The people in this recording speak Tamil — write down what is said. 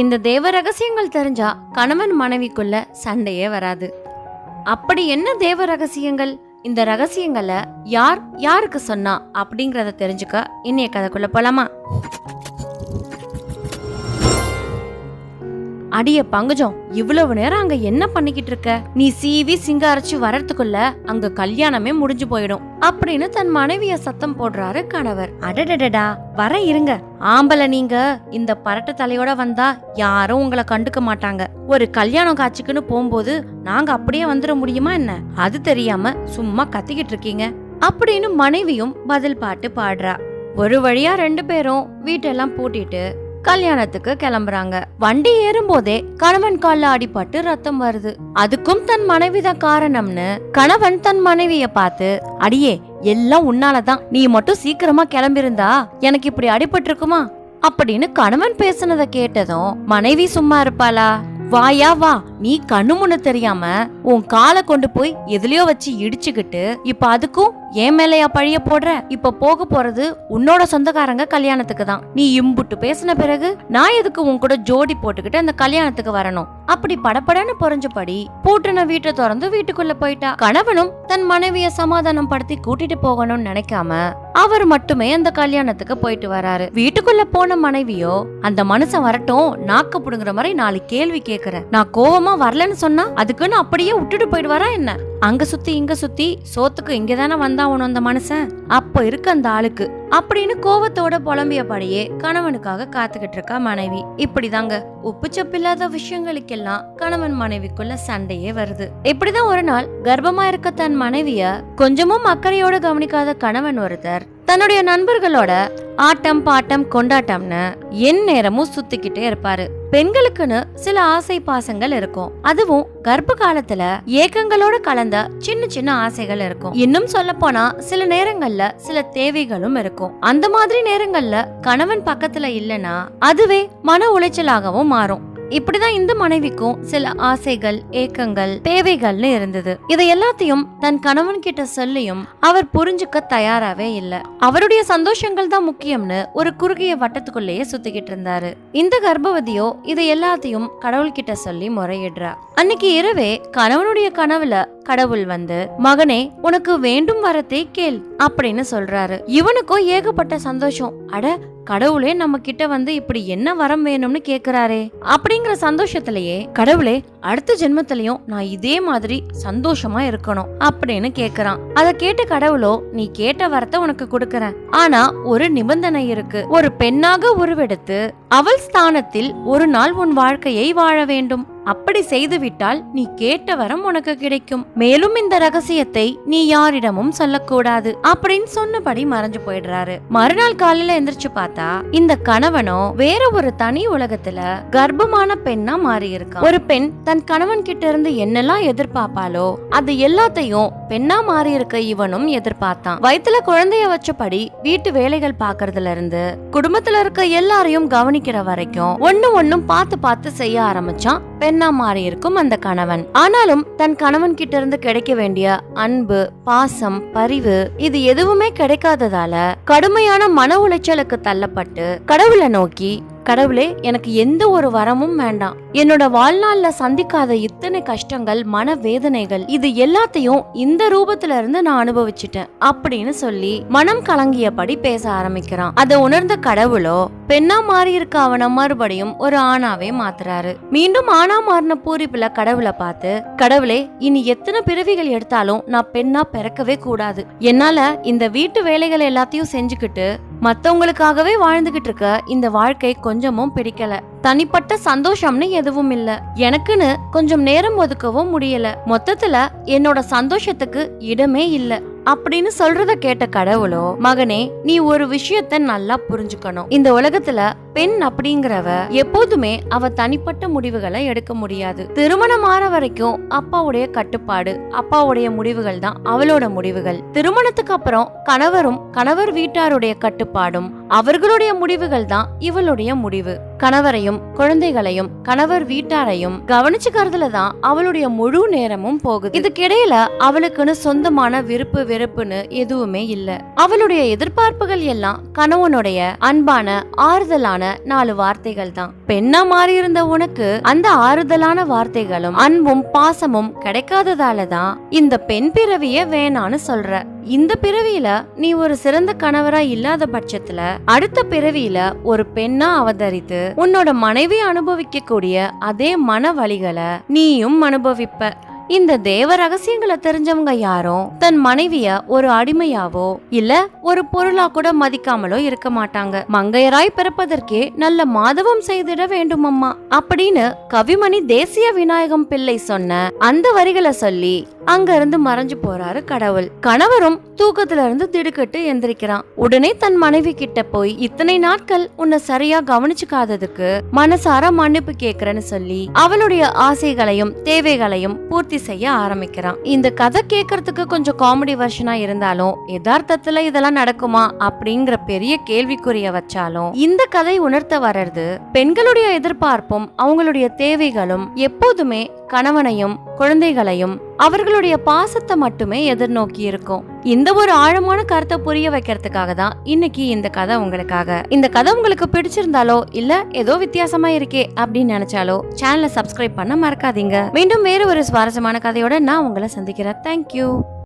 இந்த தேவ ரகசியங்கள் தெரிஞ்சா கணவன் மனைவிக்குள்ள சண்டையே வராது. அப்படி என்ன தேவ ரகசியங்கள்? இந்த ரகசியங்களை யார் யாருக்கு சொன்னா அப்படிங்கறத தெரிஞ்சுக்க இன்னைய கதைக்குள்ள போலாமா? அடிய பங்குஜம் இவ்வளவு நேரம் அங்க என்ன பண்ணிக்கிட்டு இருக்க? நீ சீவி சிங்காரிச்சு வர்றதுக்குள்ள அங்க கல்யாணமே முடிஞ்சு போயிடும் அப்படின்னு தன் மனைவிய சத்தம் போடுறாரு கணவர். அடடடடா வர இருங்க. ஆம்பளை நீங்க இந்த பரட்ட தலையோட வந்தா யாரும் உங்களை கண்டுக்க மாட்டாங்க. ஒரு கல்யாணம் காட்சிக்குன்னு போகும்போது நாங்க அப்படியே வந்துட முடியுமா என்ன? அது தெரியாம சும்மா கத்திக்கிட்டு இருக்கீங்க. அப்படின்னு மனைவியும் பதில் பாட்டு பாடுறா. ஒரு வழியா ரெண்டு பேரும் வீட்டெல்லாம் பூட்டிட்டு கல்யாணத்துக்கு கிளம்புறாங்க. வண்டி ஏறும்போதே கணவன் கால்ல அடிபட்டு ரத்தம் வருது. அதுக்கும் தன் மனைவிதான் காரணம்னு கணவன் தன் மனைவிய பார்த்து அடியே எல்லாம் உன்னாலதான் நீ மட்டும் சீக்கிரமா கிளம்பிருந்தா எனக்கு இப்படி அடிபட்டு இருக்குமா அப்படின்னு கணவன் பேசுனத கேட்டதும் மனைவி சும்மா இருப்பாளா? வாயா வா. நீ கண்ணு முன்னு தெரியாம உன் காலை கொண்டு போய் எதுலயோ வச்சு இடிச்சுக்கிட்டு இப்ப அதுக்கும் ஏன் மேலையா பழிய போடுற? இப்ப போக போறது உன்னோட சொந்தக்காரங்க கல்யாணத்துக்கு தான். நீ இம்புட்டு பேசின பிறகு நான் எதுக்கு உன் கூட ஜோடி போட்டுக்கிட்டு அந்த கல்யாணத்துக்கு வரணும்? அப்படி படபடன்னு பொறிஞ்சபடி பூட்டின வீட்டை திறந்து வீட்டுக்குள்ள போயிட்டா. கணவனும் தன் மனைவிய சமாதானம் படுத்தி கூட்டிட்டு போகணும்னு நினைக்காம அவர் மட்டுமே அந்த கல்யாணத்துக்கு போயிட்டு வராரு. வீட்டுக்குள்ள போன மனைவியோ அந்த மனுஷன் வரட்டும் நாக்க புடுங்குற மாதிரி நாலு கேள்வி கேக்குற. நான் கோவமா வரலன்னு சொன்னா அதுக்குன்னு அப்படியே விட்டுட்டு போயிடுவாரா என்ன? அங்க சுத்தி இங்க சுத்தி சோத்துக்கு இங்கதானே வந்தாவணும் அந்த மனுஷன்? அப்ப இருக்கு அந்த ஆளுக்கு. அப்படின்னு கோவத்தோட புலம்பியபடியே கணவனுக்காக காத்துக்கிட்டு இருக்கா மனைவி. இப்படிதாங்க. உப்பு சப்பில்லாத விஷயங்களுக்கெல்லாம் கணவன் மனைவிக்குள்ள சண்டையே வருது. இப்படிதான் ஒரு நாள் கர்ப்பமா இருக்க தன் மனைவிய கொஞ்சமும் அக்கறையோட கவனிக்காத கணவன் ஒருத்தர் தன்னுடைய நண்பர்களோட ஆட்டம் பாட்டம் கொண்டாட்டம்னு என் நேரமும் சுத்திக்கிட்டே இருப்பாரு. பெண்களுக்குன்னு சில ஆசை பாசங்கள் இருக்கும். அதுவும் கர்ப்ப காலத்துல ஏக்கங்களோட கலந்த சின்ன சின்ன ஆசைகள் இருக்கும். இன்னும் சொல்ல போனா சில நேரங்கள்ல சில தேவைகளும் இருக்கும். அந்த மாதிரி நேரங்கள்ல கணவன் பக்கத்துல இல்லனா அதுவே மன உளைச்சலாகவும் மாறும். இப்படிதான் இந்த மனைவிக்கும் சில ஆசைகள் ஏக்கங்கள் தேவைகள்னு இருந்தது. இதை எல்லாத்தையும் தன் கணவன் கிட்ட சொல்லியும் அவர் புரிஞ்சுக்க தயாராவே இல்ல. அவருடைய சந்தோஷங்கள் தான் முக்கியம்னு ஒரு குறுகிய வட்டத்துக்குள்ளேயே சுத்திக்கிட்டு இருந்தாரு. இந்த கர்ப்பவதியோ இதை எல்லாத்தையும் கடவுள்கிட்ட சொல்லி முறையிடுறா. அன்னைக்கு இரவே கணவனுடைய கனவுல கடவுள் வந்து மகனே உனக்கு வேண்டும் வரத்தை கேள் அப்படின்னு சொல்றாரு. இவனுக்கும் ஏகப்பட்ட சந்தோஷம். அட கடவுளே நம்ம கிட்ட வந்து இப்படி என்ன வரம் வேணும்னு கேக்குறாரே. அப்படிங்கிற சந்தோஷத்திலேயே கடவுளே அடுத்த ஜென்மத்திலயும் நான் இதே மாதிரி சந்தோஷமா இருக்கணும் அப்படின்னு கேக்குறான். அத கேட்ட கடவுளோ நீ கேட்ட வரத்தை உனக்கு கொடுக்கறேன். ஆனா ஒரு நிபந்தனை இருக்கு. ஒரு பெண்ணாக உருவெடுத்து அவள் ஸ்தானத்தில் ஒரு நாள் உன் வாழ்க்கையை வாழ வேண்டும். அப்படி செய்துவிட்டால் நீ கேட்ட வரம் உனக்கு கிடைக்கும். மேலும் இந்த ரகசியத்தை நீ யாரிடமும் சொல்லக்கூடாது. அப்படின்னு சொன்னபடி மறைஞ்சு போயிடுறாரு. மறுநாள் காலையில எந்திரிச்சு பார்த்தா இந்த கணவனோ வேற ஒரு தனி உலகத்துல கர்ப்பமான பெண்ணா மாறி இருக்கான் ஒரு பெண் தன் கணவன் கிட்ட இருந்து என்னெல்லாம் எதிர்பார்ப்பாளோ அது எல்லாத்தையும் பெண்ணா மாறி இருக்க இவனும் எதிர்பார்த்தான். வயித்துல குழந்தைய வச்சபடி வீட்டு வேலைகள் பாக்குறதுல இருந்து குடும்பத்துல இருக்க எல்லாரையும் கவனிக்கிற வரைக்கும் ஒன்னு ஒண்ணும் பார்த்து பார்த்து செய்ய ஆரம்பிச்சான். பெண்ணா மாறி இருக்கும் அந்த கணவன். ஆனாலும் தன் கணவன் கிட்ட இருந்து கிடைக்க வேண்டிய அன்பு பாசம் பரிவு இது எதுவுமே கிடைக்காததால கடுமையான மன உளைச்சலுக்கு தள்ளப்பட்டு கடவுளை நோக்கி கடவுளே எனக்கு எந்த ஒரு வரமும் வேண்டாம். என்னோட வாழ்நாள்ல சந்திக்காத இத்தனை கஷ்டங்கள் மன வேதனைகள் இது எல்லாத்தையும் இந்த ரூபத்துல இருந்து நான் அனுபவிச்சிட்டேன் அப்படின்னு சொல்லி மனம் கலங்கியபடி பேச ஆரம்பிக்கிறான். அதை உணர்ந்த கடவுளோ பெண்ணா மாறி இருக்க அவனை மறுபடியும் ஒரு ஆணாவே மாத்துறாரு. மீண்டும் ஆணா மாறின பூரிப்புல கடவுளை பார்த்து கடவுளே இனி எத்தனை பிறவிகள் எடுத்தாலும் நான் பெண்ணா பிறக்கவே கூடாது. என்னால இந்த வீட்டு வேலைகள் எல்லாத்தையும் செஞ்சுக்கிட்டு மத்தவங்களுக்காகவே வாழ்ந்துகிட்டு இருக்க இந்த வாழ்க்கை கொஞ்சமும் பிடிக்கல. தனிப்பட்ட சந்தோஷம்னு எதுவும் இல்ல. எனக்குன்னு கொஞ்சம் நேரம் ஒதுக்கவும் முடியல. மொத்தத்துல என்னோட சந்தோஷத்துக்கு இடமே இல்ல. அப்படின்னு சொல்றத கேட்ட கடவுளோ மகனே நீ ஒரு விஷயத்த நல்லா புரிஞ்சுக்கணும். இந்த உலகத்துல பெண் அப்படிங்கிறவ எப்போதுமே அவ தனிப்பட்ட முடிவுகளை எடுக்க முடியாது. திருமணம் ஆற வரைக்கும் அப்பாவுடைய கட்டுப்பாடு அப்பாவுடைய முடிவுகள் தான் அவளோட முடிவுகள். திருமணத்துக்கு அப்புறம் கணவரும் கணவர் வீட்டாருடைய கட்டுப்பாடும் அவர்களுடைய முடிவுகள் தான் இவளுடைய முடிவு. கணவரையும் குழந்தைகளையும் கணவர் வீட்டாரையும் கவனிச்சுக்கிறதுல தான் அவளுடைய முழு நேரமும் போகுது. இதுக்கிடையில அவளுக்குன்னு சொந்தமான விருப்பு வெறுப்புன்னு எதுவுமே இல்ல. அவளுடைய எதிர்பார்ப்புகள் எல்லாம் கணவனுடைய அன்பான ஆறுதலான சொன்ன நாலு வார்த்தைகள் தான். பெண்ணா மாறி இருந்த உனக்கு அந்த ஆறுதலான வார்த்தைகளும் அன்பும் பாசமும் கிடைக்காததால தான் இந்த பெண் பிறவிய வேணான்னு சொல்ற. இந்த பிறவியில நீ ஒரு சிறந்த கணவரா இல்லாத பட்சத்துல அடுத்த பிறவியில ஒரு பெண்ணா அவதரித்து உன்னோட மனைவி அனுபவிக்க கூடிய அதே மன வழிகளை நீயும் அனுபவிப்ப. இந்த தேவ ரகசியங்களை தெரிஞ்சவங்க யாரும் தன் மனைவிய ஒரு அடிமையாவோ இல்ல ஒரு பொருளா கூட மதிக்காமலோ இருக்க மாட்டாங்க. மங்கையராய் பிறப்பதற்கே நல்ல மாதவம் செய்திட வேண்டும் அம்மா அப்படின்னு கவிமணி தேசிய விநாயகம் பிள்ளை சொன்ன அந்த வரிகளை சொல்லி அங்க இருந்து மறைஞ்சு போறாரு கடவுள். கணவரும் தூக்கத்துல இருந்து திடுக்கிட்டு எந்திரிக்கிறான். உடனே தன் மனைவி கிட்ட போய் இத்தனை நாட்கள் உன்னை சரியா கவனிச்சுக்காததுக்கு மனசார மன்னிப்பு கேக்குறேன்னு சொல்லி அவளுடைய ஆசைகளையும் தேவைகளையும் பூர்த்தி செய்ய ஆரம்பிக்கிறான். இந்த கதை கேட்கறதுக்கு கொஞ்சம் காமெடி வெர்ஷனா இருந்தாலும் யதார்த்தத்துல இதெல்லாம் நடக்குமா? அப்படிங்கிற பெரிய கேள்விக்குரிய வச்சாலும் இந்த கதை உணர்த்த வர்றது பெண்களுடைய எதிர்பார்ப்பும் அவங்களுடைய தேவைகளும் எப்போதுமே கணவனையும் குழந்தைகளையும் அவர்களுடைய பாசத்தை மட்டுமே எதிர்நோக்கி இருக்கும். இந்த ஒரு ஆழமான கருத்தை புரிய வைக்கிறதுக்காக தான் இன்னைக்கு இந்த கதை உங்களுக்காக. இந்த கதை உங்களுக்கு பிடிச்சிருந்தாலோ இல்ல ஏதோ வித்தியாசமா இருக்கே அப்படின்னு நினைச்சாலோ சேனலை சப்ஸ்கிரைப் பண்ண மறக்காதீங்க. மீண்டும் வேறு ஒரு சுவாரஸ்யமான கதையோட நான் உங்களை சந்திக்கிறேன். தேங்க்யூ